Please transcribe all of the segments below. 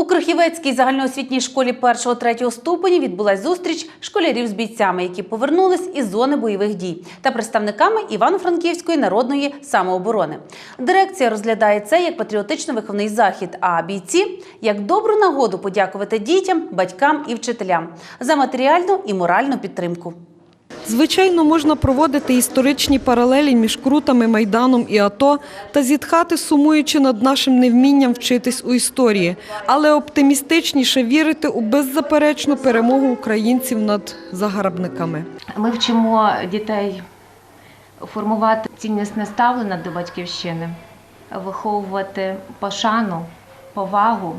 У Крохівецькій загальноосвітній школі 1-3 ступені відбулась зустріч школярів з бійцями, які повернулись із зони бойових дій, та представниками Івано-Франківської народної самооборони. Дирекція розглядає це як патріотично-виховний захід, а бійці як добру нагоду подякувати дітям, батькам і вчителям за матеріальну і моральну підтримку. Звичайно, можна проводити історичні паралелі між крутами Майданом і АТО та зітхати, сумуючи над нашим невмінням вчитись у історії, але оптимістичніше вірити у беззаперечну перемогу українців над загарбниками. Ми вчимо дітей формувати ціннісне ставлення до батьківщини, виховувати пошану, повагу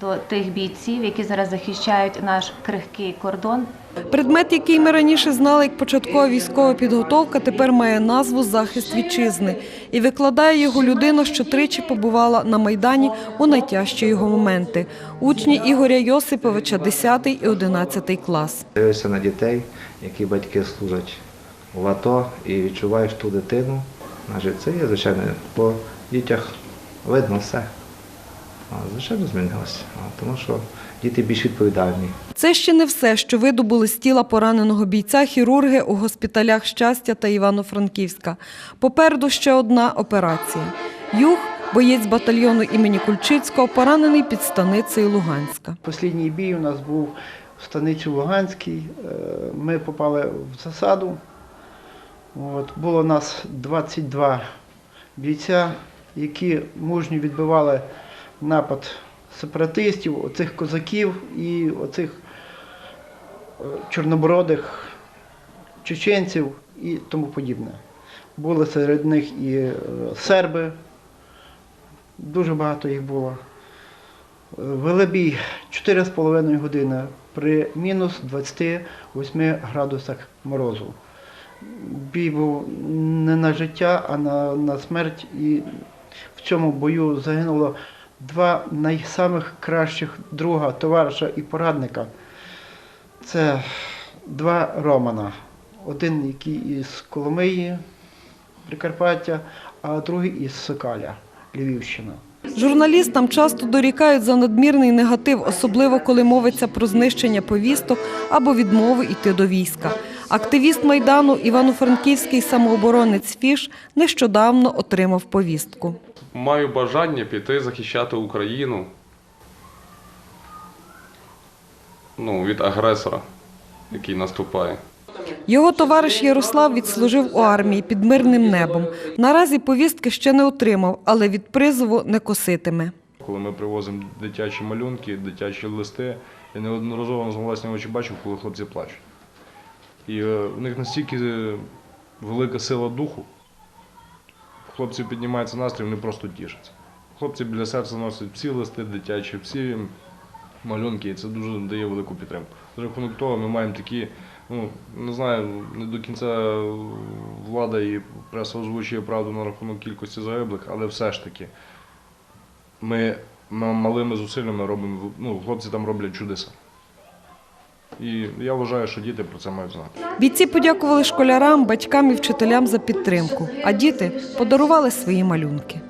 до тих бійців, які зараз захищають наш крихкий кордон. Предмет, який ми раніше знали як початкова військова підготовка, тепер має назву Захист вітчизни і викладає його людина, що тричі побувала на Майдані у найтяжчі його моменти. Учні Ігоря Йосиповича, 10 і 11 клас. Дивишся на дітей, які батьки служать в АТО і відчуваєш ту дитину. Значить, це є, звичайно, по дітях видно все. Звичайно, змінилося, тому що діти більш відповідальні. Це ще не все, що видобули з тіла пораненого бійця хірурги у госпіталях щастя та Івано-Франківська. Попереду ще одна операція. Юг, боєць батальйону імені Кульчицького, поранений під станицею Луганська. Послідній бій у нас був в станиці Луганській. Е, Ми попали в засаду. От. Було нас 22 бійця, які мужньо відбивали напад сепаратистів, оцих козаків і оцих е, чорнобородих чеченців і тому подібне. Були серед них і е, серби, дуже багато їх було. Вели бій 4,5 години при мінус 28 градусах морозу. Бій був не на життя, а на, на смерть. І в цьому бою загинуло два найсамих кращих друга, товариша і порадника. Це два Романа. Один, який із Коломиї, Прикарпаття, а другий із Сокаля, Львівщина. Журналістам часто дорікають за надмірний негатив, особливо коли мовиться про знищення повісток або відмови йти до війська. Активіст Майдану Івано-Франківський самооборонець Фіш нещодавно отримав повістку. Маю бажання піти захищати Україну ну, від агресора, який наступає. Його товариш Ярослав відслужив у армії під мирним небом. Наразі повістки ще не отримав, але від призову не коситиме. Коли ми привозимо дитячі малюнки, дитячі листи, я неодноразово з власні очі бачив, коли хлопці плачуть. І е, в них настільки е, велика сила духу, хлопці піднімається настрій, вони просто тішаться. Хлопці біля серця носять всі листи дитячі, всі малюнки, і це дуже дає велику підтримку. За рахунок того, ми маємо такі, ну не знаю, не до кінця влада і преса озвучує правду на рахунок кількості загиблих, але все ж таки ми малими зусиллями робимо, ну, хлопці там роблять чудеса. І я вважаю, що діти про це мають знати. Бійці подякували школярам, батькам і вчителям за підтримку, а діти подарували свої малюнки.